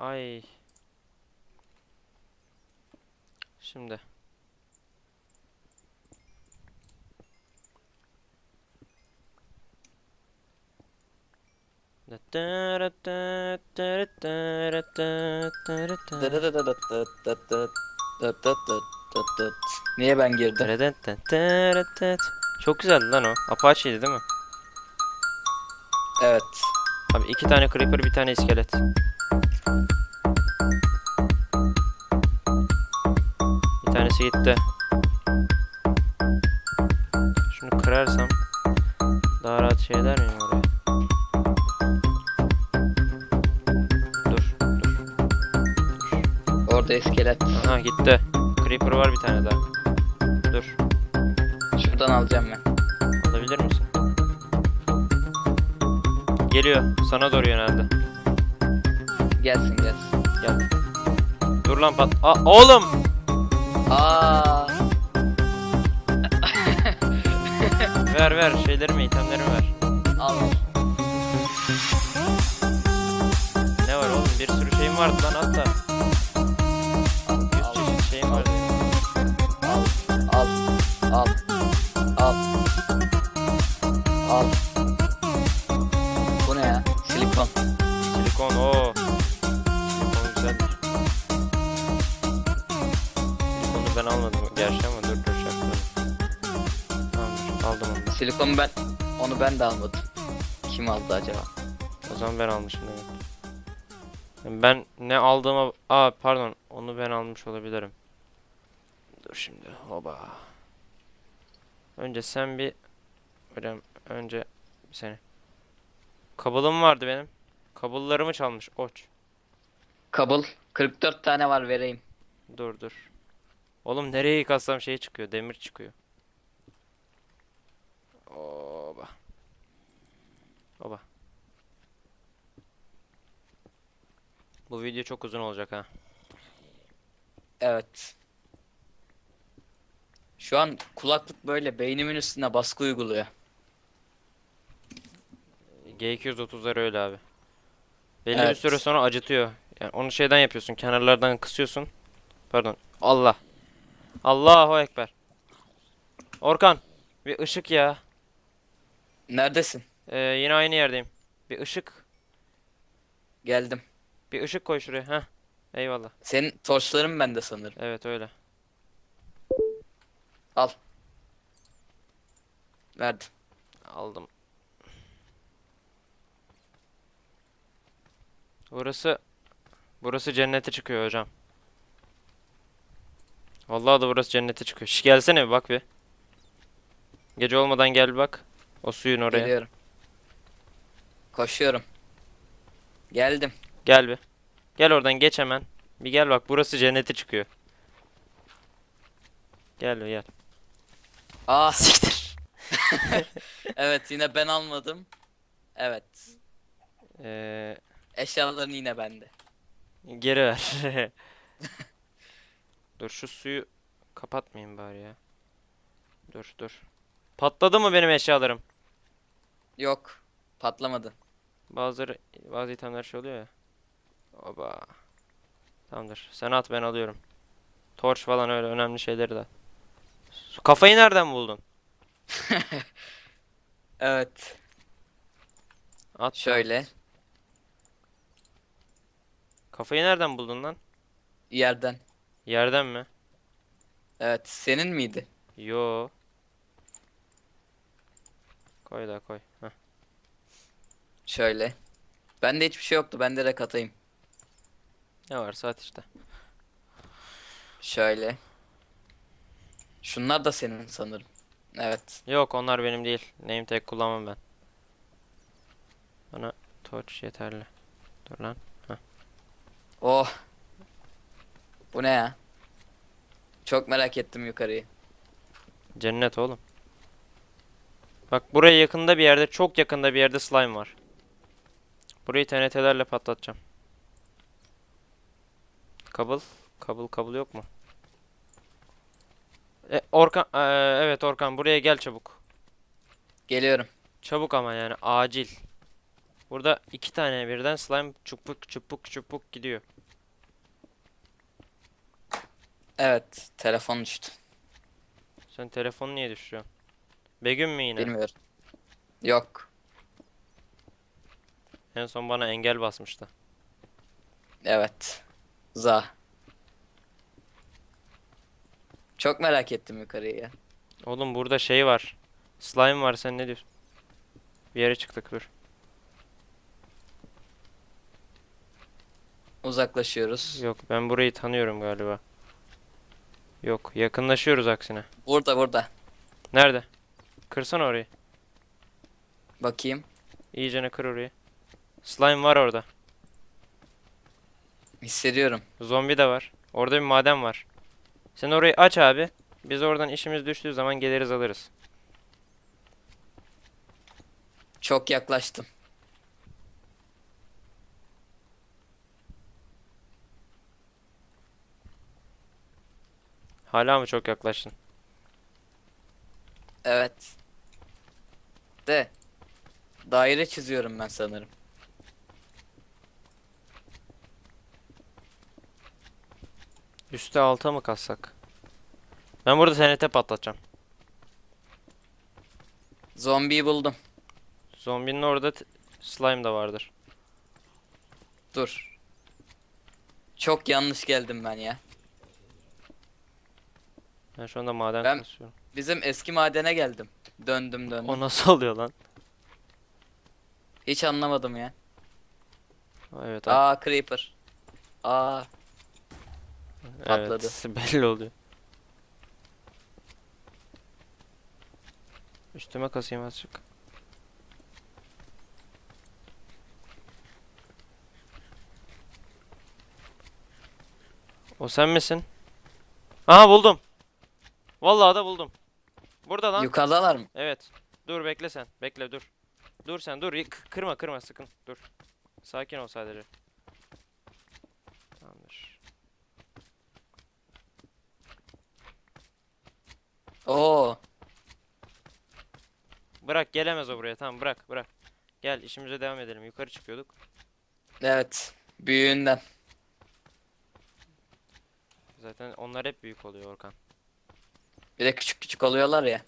Ay. Şimdi. Niye ben girdim? Çok güzeldi lan o. Apache'ydi değil mi? Evet. Abi iki tane creeper bir tane iskelet. Bir tanesi gitti. Şunu kırarsam daha rahat şey eder miyim oraya? Dur, dur. Orada iskelet. Aha gitti. Creeper var bir tane daha. Dur. Şuradan alacağım ben. Alabilir misin? Geliyor. Sana doğru yöneldi. Gelsin gelsin. Gel. Dur lan pat. Aa, oğlum! Aa, Ver ver şeylerimi, itemlerimi ver. al. Ne var oğlum? Bir sürü şeyim vardı lan hatta. Yüz Al. çeşit şeyim vardı. Al. Al. Al. Al. Bu ben almadım gerçi ama dur dur şaktım. Tamamdır aldım onu. Silikon ben onu ben de almadım. Kim aldı acaba? O zaman ben almışım demek. Ben ne aldığıma... Aa pardon onu ben almış olabilirim. Dur şimdi hoba. Önce sen bir... Hocam önce bir seni. Kabulüm vardı benim. Kabullarımı çalmış oç. Kabul. 44 tane var vereyim. Dur dur. Oğlum nereye yıkatsam şey çıkıyor. Demir çıkıyor. Oba. Oba. Bu video çok uzun olacak ha. Evet. Şu an kulaklık böyle beynimin üstüne baskı uyguluyor. G230'lar öyle abi. Belli bir Evet. süre sonra acıtıyor. Yani onu şeyden yapıyorsun. Kenarlardan kısıyorsun. Pardon. Allah. Allahu Ekber. Orkan. Bir ışık ya. Neredesin? Ee, yine aynı yerdeyim. Bir ışık. Geldim. Bir ışık koy şuraya. Heh. Eyvallah. Senin torçların bende sanırım. Evet öyle. Al. Verdim. Aldım. Burası burası cennete çıkıyor hocam. Vallahi da burası cennete çıkıyor. Şş, gelsene bir bak bir. Gece olmadan gel bak. O suyun oraya. Geliyorum. Koşuyorum. Geldim. Gel bir. Gel oradan geç hemen. Bir gel bak burası cennete çıkıyor. Gel bir gel. Ah Siktir. evet yine ben almadım. Evet. Ee, Eşyaların yine bende. Geri ver. dur şu suyu kapatmayayım bari ya. Dur dur. Patladı mı benim eşyalarım? Yok. Patlamadı. Bazıları bazı itemler şey oluyor ya. Oba. Tamamdır. Sen at ben alıyorum. Torç falan öyle önemli şeyleri de. Kafayı nereden buldun? Evet. At. Şöyle. Kafayı nereden buldun lan? Yerden. Yerden mi? Evet. Senin miydi? Yo. Koy da koy. Heh. Şöyle. Bende hiçbir şey yoktu. Ben direkt atayım. Ne varsa at işte. Şöyle. Şunlar da senin sanırım. Evet. Yok onlar benim değil. Name tag kullanmam ben. Bana torch yeterli. Dur lan. Oh. Bu ne ya? Çok merak ettim yukarıyı. Cennet oğlum. Bak buraya yakında bir yerde, çok yakında bir yerde slime var. Burayı TNT'lerle patlatacağım. Kabul. Kabul kabul yok mu? E, Orkan, e, evet Orkan buraya gel çabuk. Geliyorum. Çabuk ama yani acil. Burada iki tane birden slime çupuk çupuk çupuk gidiyor. Evet. Telefon düştü. Sen telefonu niye düşürüyorsun? Begüm mü yine? Bilmiyorum. Yok. En son bana engel basmıştı. Evet. Za. Çok merak ettim yukarıyı ya. Oğlum burada şey var. Slime var sen ne diyorsun? Bir yere çıktık dur. Uzaklaşıyoruz. Yok ben burayı tanıyorum galiba. Yok yakınlaşıyoruz aksine. Burada burada. Nerede? Kırsana orayı. Bakayım. İyicene kır orayı. Slime var orada. Hissediyorum. Zombi de var. Orada bir maden var. Sen orayı aç abi. Biz oradan işimiz düştüğü zaman geliriz alırız. Çok yaklaştım. Hala mı çok yaklaştın? Evet. De. Daire çiziyorum ben sanırım. Üste alta mı kassak? Ben burada TNT patlatacağım. Zombiyi buldum. Zombinin orada slime da vardır. Dur. Çok yanlış geldim ben ya. Ben şu anda maden Ben- kasıyorum. Bizim eski madene geldim. Döndüm döndüm. O nasıl oluyor lan? Hiç anlamadım ya. Evet abi. Aa creeper. Aa patladı. Evet, belli oluyor. Üstüme kasayım azıcık. O sen misin? Aha buldum. Vallahi da buldum. Burada lan. yukarıdalar mı? Evet. Dur bekle sen. Bekle dur. Dur sen dur. Yık- Kırma kırma sakın. Dur. Sakin ol sadece. Tamamdır. Oo. Bırak gelemez o buraya. Tamam bırak bırak. Gel işimize devam edelim. Yukarı çıkıyorduk. Evet. Büyüğünden. Zaten onlar hep büyük oluyor Orkan. Bir de küçük küçük oluyorlar ya.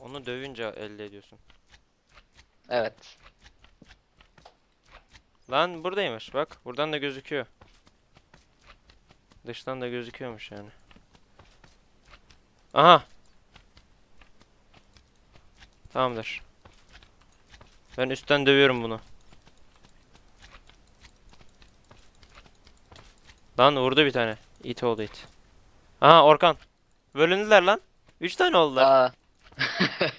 Onu dövünce elde ediyorsun. Evet. Lan buradaymış bak. Buradan da gözüküyor. Dıştan da gözüküyormuş yani. Aha. Tamamdır. Ben üstten dövüyorum bunu. Lan vurdu bir tane. İt oldu it. Aha Orkan. Bölündüler lan. Üç tane oldular. Aa.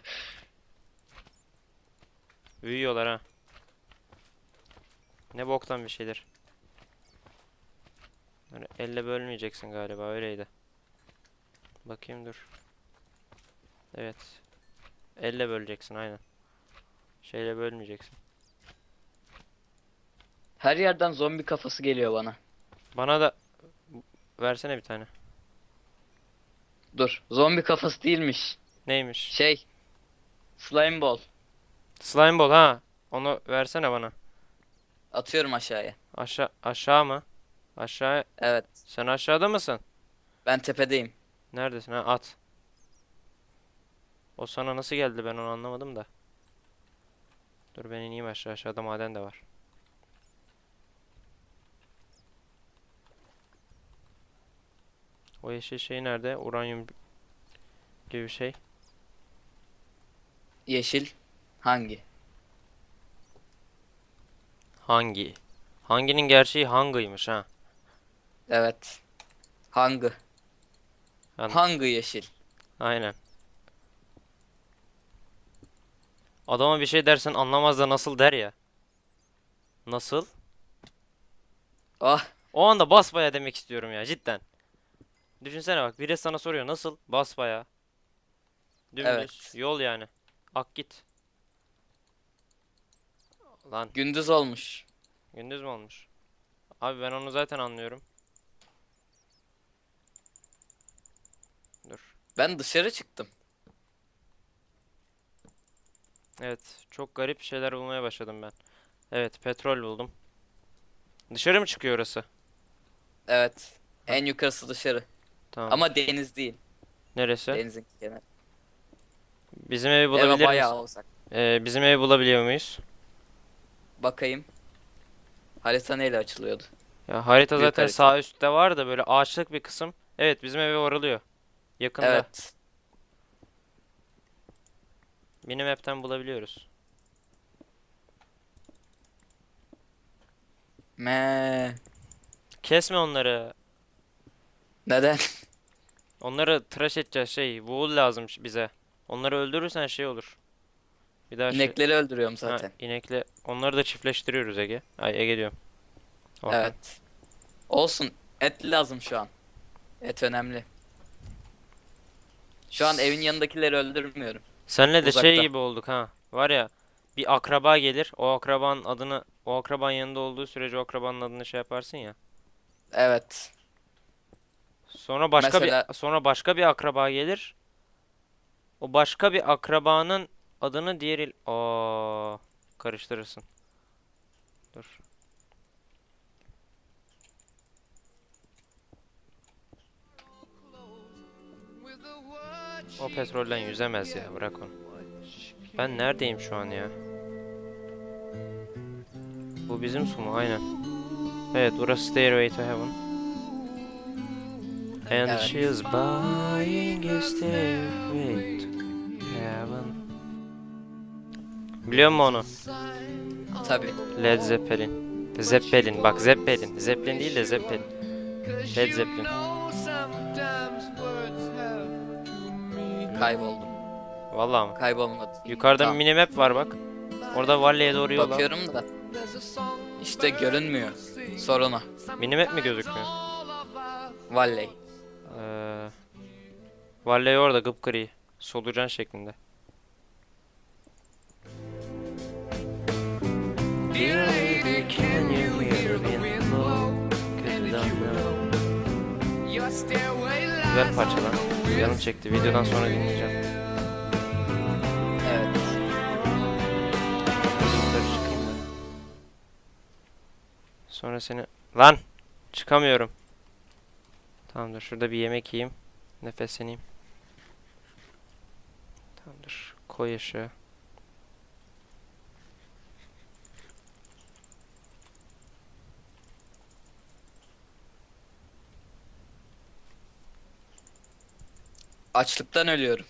Büyüyorlar ha. Ne boktan bir şeydir. Böyle elle bölmeyeceksin galiba öyleydi. Bakayım dur. Evet. Elle böleceksin aynen. Şeyle bölmeyeceksin. Her yerden zombi kafası geliyor bana. Bana da versene bir tane. Dur. Zombi kafası değilmiş. Neymiş? Şey. Slime ball. Slime ball ha. Onu versene bana. Atıyorum aşağıya. Aşağı aşağı mı? Aşağı. Evet. Sen aşağıda mısın? Ben tepedeyim. Neredesin ha? At. O sana nasıl geldi ben onu anlamadım da. Dur ben ineyim aşağı. Aşağıda maden de var. O yeşil şey nerede? Uranyum gibi bir şey. Yeşil. Hangi? Hangi? Hanginin gerçeği hangıymış ha? Evet. Hangi? Han- Hangi yeşil? Aynen. Adama bir şey dersen anlamaz da nasıl der ya. Nasıl? Ah. O anda basbaya demek istiyorum ya cidden. Düşünsene bak biri sana soruyor nasıl? Basbaya. Dümdüz. Evet. Yol yani. Ak git. Lan Gündüz olmuş. gündüz mü olmuş? Abi ben onu zaten anlıyorum. Dur. Ben dışarı çıktım. Evet çok garip şeyler bulmaya başladım ben. Evet petrol buldum. Dışarı mı çıkıyor orası? Evet. En yukarısı dışarı. Tamam. Ama deniz değil. Neresi? Denizin kenarı. Bizim evi Eve bulabilir bayağı miyiz? uzak. Ee, bizim evi bulabiliyor muyuz? Bakayım. Harita neyle açılıyordu? Ya harita Büyük zaten harita. sağ üstte var da böyle ağaçlık bir kısım. Evet bizim eve varılıyor. Yakında. Evet. Minimap'ten bulabiliyoruz. Me. Kesme onları. Neden? Onları tıraş edeceğiz şey. Wool lazım bize. Onları öldürürsen şey olur. Bir daha şey. İnekleri öldürüyorum Ha, zaten. inekle. Onları da çiftleştiriyoruz Ege. Ay Ege diyorum. Orhan. Evet. Olsun. Et lazım şu an. Et önemli. Şu an evin yanındakileri öldürmüyorum. Senle de şey Uzakta. gibi olduk ha. Var ya bir akraba gelir. O akrabanın adını o akraban yanında olduğu sürece o akrabanın adını şey yaparsın ya. Evet. Sonra başka Mesela- bir sonra başka bir akraba gelir. O başka bir akrabanın adını diğeri Aa, karıştırırsın. Dur. O petrolden yüzemez ya bırak onu. Ben neredeyim şu an ya? Bu bizim su mu? Aynen. Evet burası Stairway to Heaven. And Evet. she's buying a stairway to heaven. Biliyor musun onu? Tabi. Led Zeppelin. Zeppelin bak Zeppelin. Zeppelin değil de Zeppelin. Led Zeppelin. Kayboldum. Vallahi mı? Kaybolmadı. Yukarıda Tamam. minimap var bak. Orada Valley'e doğru yol al. Bakıyorum da. İşte görünmüyor. Sorun o. Minimap mi gözükmüyor? Valley. Ee, Valley orada gıpgri. Solucan şeklinde. Güzel parça lan. Canım çekti. Videodan sonra dinleyeceğim. Evet. Yukarı çıkayım ben. Sonra seni... Lan! Çıkamıyorum. Tamamdır. Şurada bir yemek yiyeyim. Nefesleneyim. Tamamdır. Koy ışığı. Açlıktan ölüyorum.